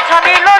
ছবি গামছা